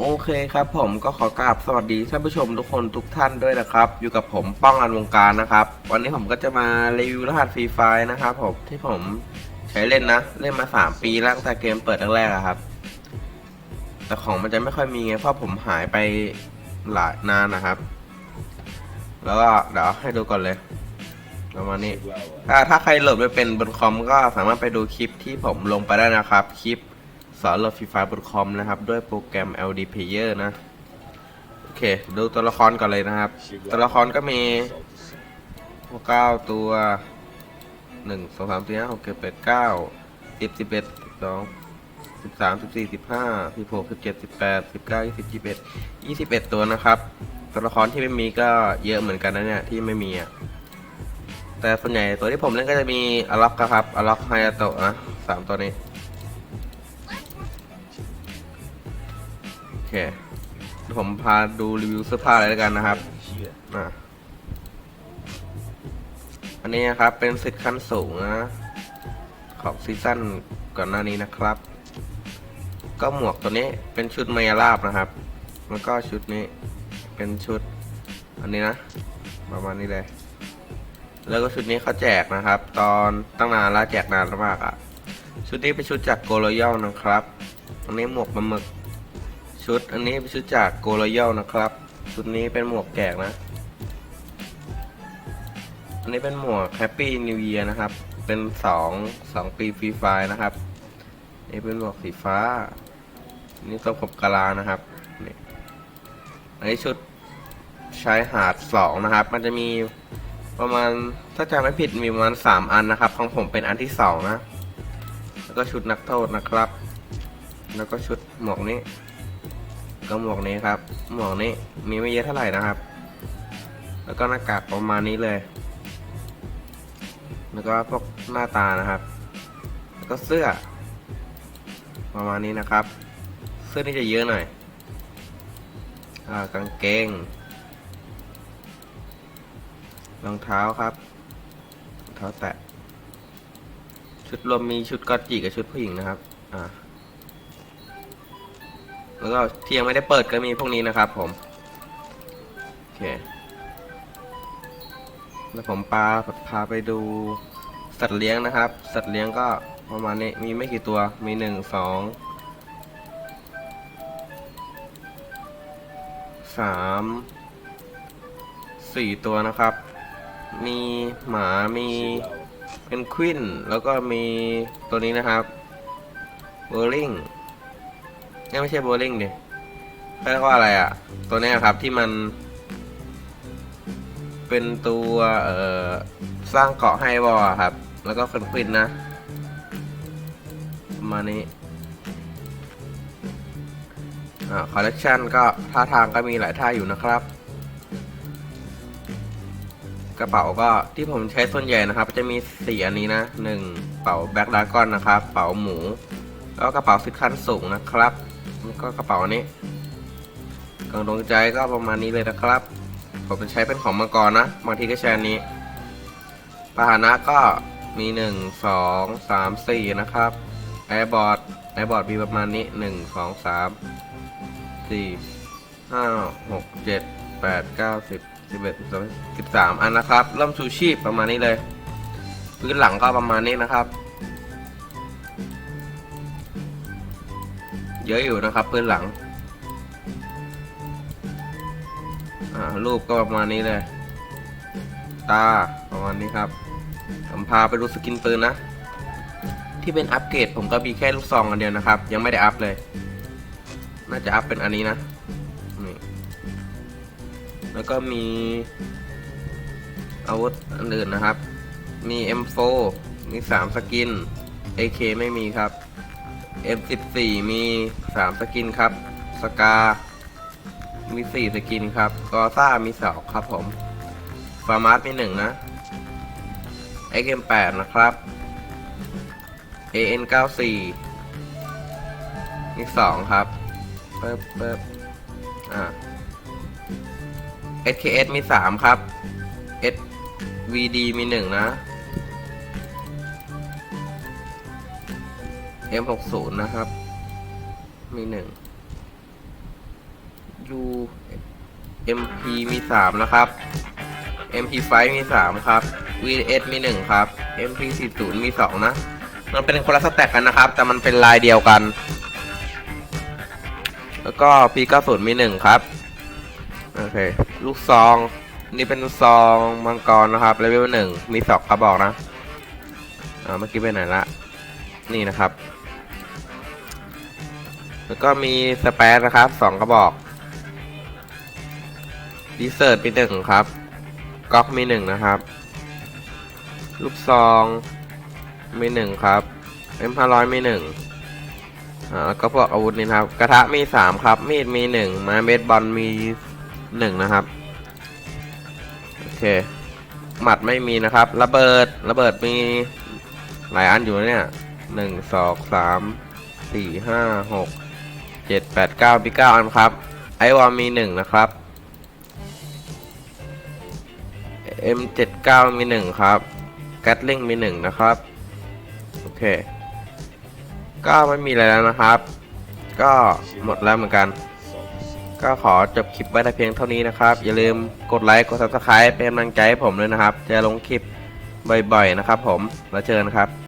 โอเคครับผมก็ขอกราบสวัสดีท่านผู้ชมทุกคนทุกท่านด้วยนะครับ อยู่กับผมป้องอันวงการนะครับ วันนี้ผมก็จะมารีวิวรหัสฟรีไฟนะครับผมที่ผมใช้เล่นนะ เล่นมา 3 ปีแล้วตั้งแต่เกมเปิดแรกๆอะครับ แต่ของมันจะไม่ค่อยมีไงเพราะผมหายไปหลายนานนะครับ แล้วก็เดี๋ยวให้ดูก่อนเลยประมาณนี้ถ้าถ้าใครโหลดไปเป็นบนคอมก็สามารถไปดูคลิปที่ผมลงไปได้นะครับ คลิป สอนโหลดฟรีไฟบนคอมนะครับ ด้วยโปรแกรม LD Player นะ โอเค ดูตัวละครก่อนเลยนะครับ ตัวละครก็มีเก้าตัวหนึ่งสองสามสี่ห้าหกเจ็ดแปดเก้าสิบสิบเอ็ดสิบสองสิบสามสิบสี่สิบห้าสิบหกสิบเจ็ดสิบแปดสิบเก้ายี่สิบยี่สิบเอ็ดยี่สิบเอ็ดตัวนะครับ ตัวละครที่ไม่มีก็เยอะเหมือนกันนะเนี่ยที่ไม่มีอะแต่ส่วนใหญ่ตัวที่ผมเล่นก็จะมีอล็อกครับอล็อกไฮยาโตะนะสามตัวนี้ เคเดี๋ยวผมพาดูรีวิวเสื้อผ้าเลยแล้วกันนะครับอะอันนี้นะครับเป็นสิทธิ์ขั้นสูงนะของซีซั่นก่อนหน้านี้นะครับ ก็หมวกตัวนี้เป็นชุดมายาลาบนะครับ แล้วก็ชุดนี้เป็นชุด อันนี้นะ ประมาณนี้เลย แล้วก็ชุดนี้เขาแจกนะครับ ตอนตั้งนานแล้วแจกนานมากอะ่ะ ชุดนี้เป็นชุดจากโกลยลนะครับอันนี้หมวกปลาหมึก ชุดอันนี้เป็นชุดจากโกลยลนะครับ ชุดนี้เป็นหมวกแจกนะ อันนี้เป็นหมวก Happy New Year นะครับ เป็นสองสองปีฟรีไฟนะครับ นี่เป็นหมวกสีฟ้า นี่ตัวผมกะลานะครับนี่อันนี้ชุดชายหาดสองนะครับ มันจะมีประมาณถ้าจำไม่ผิดมีประมาณสามอันนะครับ ของผมเป็นอันที่สองนะ แล้วก็ชุดนักโทษนะครับ แล้วก็ชุดหมวกนี้ ก็หมวกนี้ครับ หมวกนี้มีไม่เยอะเท่าไหร่นะครับ แล้วก็หน้ากากประมาณนี้เลย แล้วก็พวกหน้าตานะครับ แล้วก็เสื้อ ประมาณนี้นะครับ เสื้อนี่จะเยอะหน่อยอ่ากางเกง รองเท้าครับรองเท้าแตะ ชุดรวมมีชุดกอตจิกับชุดผู้หญิงนะครับ อ่า แล้วก็ที่ยังไม่ได้เปิดก็มีพวกนี้นะครับผม โอเค แล้วผมปาพาไปดูสัตว์เลี้ยงนะครับ สัตว์เลี้ยงก็ประมาณนี้มีไม่กี่ตัว มีหนึ่งสองสามสี่ตัวนะครับ มีหมา มีเพนกวิน แล้วก็มีตัวนี้นะครับเบอร์ลิง นี่ไม่ใช่เบลิงดิเรียกว่าอะไรอะ่ะ ตัวนี้ครับที่มัน เป็นตัวเอ่อสร้างเกาะให้วอครับ แล้วก็เพนกวินนะประมาณนี้คอลเลกชันก็ท่าทางก็มีหลายท่าอยู่นะครับ กระเป๋าก็ที่ผมใช้ส่วนใหญ่นะครับ จะมีสีอันนี้นะหนึ่งเป๋าแบ็คดากอนนะครับ เป๋าหมู แล้วกระเป๋าสิบขั้นสูงนะครับ แล้วก็กระเป๋านี้กล่องดวงใจก็ประมาณนี้เลยนะครับ ผมจะใช้เป็นของมังกรนะบางทีก็ใช้อันนี้พาหนะก็มีหนึ่งสองสามสี่นะครับแอร์บอร์ดแอร์บอร์ดมีประมาณนี้หนึ่งสองสามสี่ห้าหกเจ็ดแปดเก้าสิบสิบเอ็ดสิบสองสิบสามอันนะครับ เริ่มชูชีพประมาณนี้เลย พื้นหลังก็ประมาณนี้นะครับ เยอะอยู่นะครับพื้นหลัง อ่า รูปก็ประมาณนี้เลย ตาประมาณนี้ครับ ผมพาไปดูสกินปืนนะ ที่เป็นอัปเกรดผมก็มีแค่ลูกซองอันเดียวนะครับ ยังไม่ได้อัพเลย น่าจะอัพเป็นอันนี้นะ นี่ แล้วก็มีอาวุธอันอื่นนะครับ มี M4 มี 3 สกิน AK ไม่มีครับ M14 มี 3 สกินครับ สกา มี 4 สกินครับ กอซ่ามี 2 ครับผม ฟาร์มาร์มี 1 นะ XM8 นะครับ AN94 มี2ครับเปิบเปิบอ่า SKS มี 3 ครับ SVD มี 1 นะ M60 นะครับ มีหนึ่ง U MP มีสามนะครับ MP5 มีสามครับ VS มีหนึ่งครับ MP40 มีสองนะ มันเป็นคนละสแต็กกันนะครับ แต่มันเป็นลายเดียวกัน แล้วก็ P90 มีหนึ่งครับ โอเค ลูกซอง นี่เป็นซองมังกรนะครับเลเวลหนึ่ง มีสองกระบอกนะ อ่า เมื่อกี้ไปไหนละ นี่นะครับ แล้วก็มีสเปซนะครับสองกระบอกดีเซอร์ตมีหนึ่งครับก๊อกมีหนึ่งนะครับ ลูกซองมีหนึ่งครับ M500 มีหนึ่งอ่าแล้วก็พวกอาวุธนี่ครับ กระทะมีสามครับ มีดมีหนึ่งไม้เบสบอลมีหนึ่งนะครับโอเคหมัดไม่มีนะครับ ระเบิดระเบิดมีหลายอันอยู่เนี่ยหนึ่งสองสามสี่ห้าหก เจ็ดแปดเก้ามีเก้าอันครับ ไอวอลมีหนึ่งนะครับ M79 มีหนึ่งครับแกตลิงมีหนึ่งนะครับ โอเค ก็ไม่มีอะไรแล้วนะครับ ก็หมดแล้วเหมือนกัน ก็ขอจบคลิปไว้แต่เพียงเท่านี้นะครับ อย่าลืมกดไลค์ กด subscribe เป็นกำลังใจให้ผมด้วยนะครับ จะลงคลิปบ่อยๆนะครับผม แล้วเจอกันครับ